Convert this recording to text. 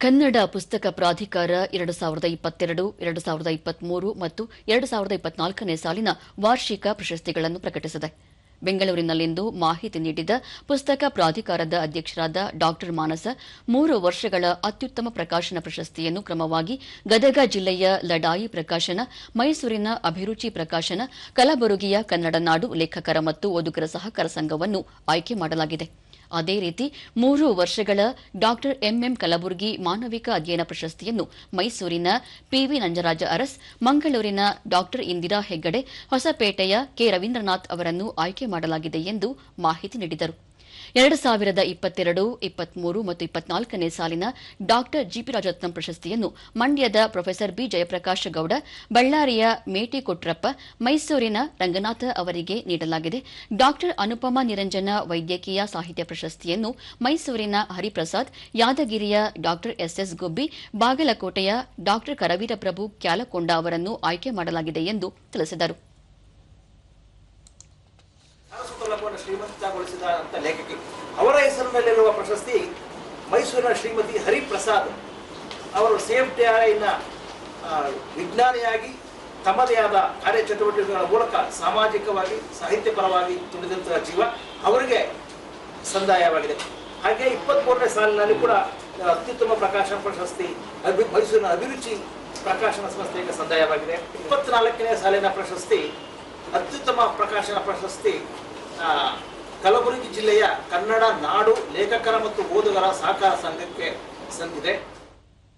ಕನ್ನಡ ಪುಸ್ತಕ ಪ್ರಾಧಿಕಾರ ಎರಡು ಸಾವಿರದ ಇಪ್ಪತ್ತೆರಡು, ಎರಡು ಸಾವಿರದ ಇಪ್ಪತ್ಮೂರು ಮತ್ತು ಎರಡು ಸಾವಿರದ ಇಪ್ಪತ್ನಾಲ್ಕನೇ ಸಾಲಿನ ವಾರ್ಷಿಕ ಪ್ರಶಸ್ತಿಗಳನ್ನು ಪ್ರಕಟಿಸಿದೆ. ಬೆಂಗಳೂರಿನಲ್ಲಿಂದು ಮಾಹಿತಿ ನೀಡಿದ ಪುಸ್ತಕ ಪ್ರಾಧಿಕಾರದ ಅಧ್ಯಕ್ಷರಾದ ಡಾ ಮಾನಸ, ಮೂರು ವರ್ಷಗಳ ಅತ್ಯುತ್ತಮ ಪ್ರಕಾಶನ ಪ್ರಶಸ್ತಿಯನ್ನು ಕ್ರಮವಾಗಿ ಗದಗ ಜಿಲ್ಲೆಯ ಲಡಾಯಿ ಪ್ರಕಾಶನ, ಮೈಸೂರಿನ ಅಭಿರುಚಿ ಪ್ರಕಾಶನ, ಕಲಬುರಗಿಯ ಕನ್ನಡ ನಾಡು ಲೇಖಕರ ಮತ್ತು ಓದುಗರ ಸಹಕಾರ ಸಂಘವನ್ನು ಆಯ್ಕೆ ಮಾಡಲಾಗಿದೆ. ಅದೇ ರೀತಿ ಮೂರು ವರ್ಷಗಳ ಡಾಕ್ಟರ್ ಎಂಎಂ ಕಲಬುರ್ಗಿ ಮಾನವಿಕ ಅಧ್ಯಯನ ಪ್ರಶಸ್ತಿಯನ್ನು ಮೈಸೂರಿನ ಪಿವಿ ನಂಜರಾಜ ಅರಸ್, ಮಂಗಳೂರಿನ ಡಾಕ್ಟರ್ ಇಂದಿರಾ ಹೆಗ್ಗಡೆ, ಹೊಸಪೇಟೆಯ ಕೆ ರವೀಂದ್ರನಾಥ್ ಅವರನ್ನು ಆಯ್ಕೆ ಮಾಡಲಾಗಿದೆ ಎಂದು ಮಾಹಿತಿ ನೀಡಿದರು. ಎರಡು ಸಾವಿರದ ಇಪ್ಪತ್ತೆರಡು, ಇಪ್ಪತ್ಮೂರು ಮತ್ತು ಇಪ್ಪತ್ನಾಲ್ಕನೇ ಸಾಲಿನ ಡಾಕ್ಟರ್ ಜಿಪಿ ರಾಜರತ್ನಂ ಪ್ರಶಸ್ತಿಯನ್ನು ಮಂಡ್ಯದ ಪ್ರೊಫೆಸರ್ ಬಿ ಜಯಪ್ರಕಾಶ್ ಗೌಡ, ಬಳ್ಳಾರಿಯ ಮೇಟಿ ಕೊಟ್ರಪ್ಪ ಮೈಸೂರಿನ ರಂಗನಾಥ ಅವರಿಗೆ ನೀಡಲಾಗಿದೆ. ಡಾಕ್ಟರ್ ಅನುಪಮ ನಿರಂಜನ ವೈದ್ಯಕೀಯ ಸಾಹಿತ್ಯ ಪ್ರಶಸ್ತಿಯನ್ನು ಮೈಸೂರಿನ ಹರಿಪ್ರಸಾದ್, ಯಾದಗಿರಿಯ ಡಾಕ್ಟರ್ ಎಸ್ಎಸ್ ಗುಬ್ಬಿ, ಬಾಗಲಕೋಟೆಯ ಡಾಕ್ಟರ್ ಕರವೀರಪ್ರಭು ಕ್ಯಾಲಕೊಂಡ ಅವರನ್ನು ಆಯ್ಕೆ ಮಾಡಲಾಗಿದೆ ಎಂದು ತಿಳಿಸಿದರು. ಶ್ರೀಮಂತಗೊಳಿಸಿದ ಅಂತ ಲೇಖಕಿ. ಅವರ ಹೆಸರಿನಲ್ಲಿರುವ ಪ್ರಶಸ್ತಿ ಮೈಸೂರಿನ ಶ್ರೀಮತಿ ಹರಿಪ್ರಸಾದ್. ಅವರು ಸೇಫ್ಟಿನ ವಿಜ್ಞಾನಿಯಾಗಿ ತಮ್ಮದೇ ಆದ ಕಾರ್ಯಚಟುವಟಿಕೆಗಳ ಮೂಲಕ ಸಾಮಾಜಿಕವಾಗಿ, ಸಾಹಿತ್ಯಪರವಾಗಿ ದುಡಿದಂತಹ ಜೀವ ಅವರಿಗೆ ಸಂದಾಯವಾಗಿದೆ. ಹಾಗೆ ಇಪ್ಪತ್ಮೂರನೇ ಸಾಲಿನಲ್ಲಿ ಕೂಡ ಅತ್ಯುತ್ತಮ ಪ್ರಕಾಶನ ಪ್ರಶಸ್ತಿ, ಅಭಿ, ಮೈಸೂರಿನ ಅಭಿರುಚಿ ಪ್ರಕಾಶನ ಸಂಸ್ಥೆಗೆ ಸಂದಾಯವಾಗಿದೆ. ಇಪ್ಪತ್ನಾಲ್ಕನೇ ಸಾಲಿನ ಪ್ರಶಸ್ತಿ, ಅತ್ಯುತ್ತಮ ಪ್ರಕಾಶನ ಪ್ರಶಸ್ತಿ ಕಲಬುರಗಿ ಜಿಲ್ಲೆಯ ಕನ್ನಡ ನಾಡು ಲೇಖಕರ ಮತ್ತು ಓದುಗರ ಸಹಕಾರ ಸಂಘಕ್ಕೆ ಸಂದಿದೆ.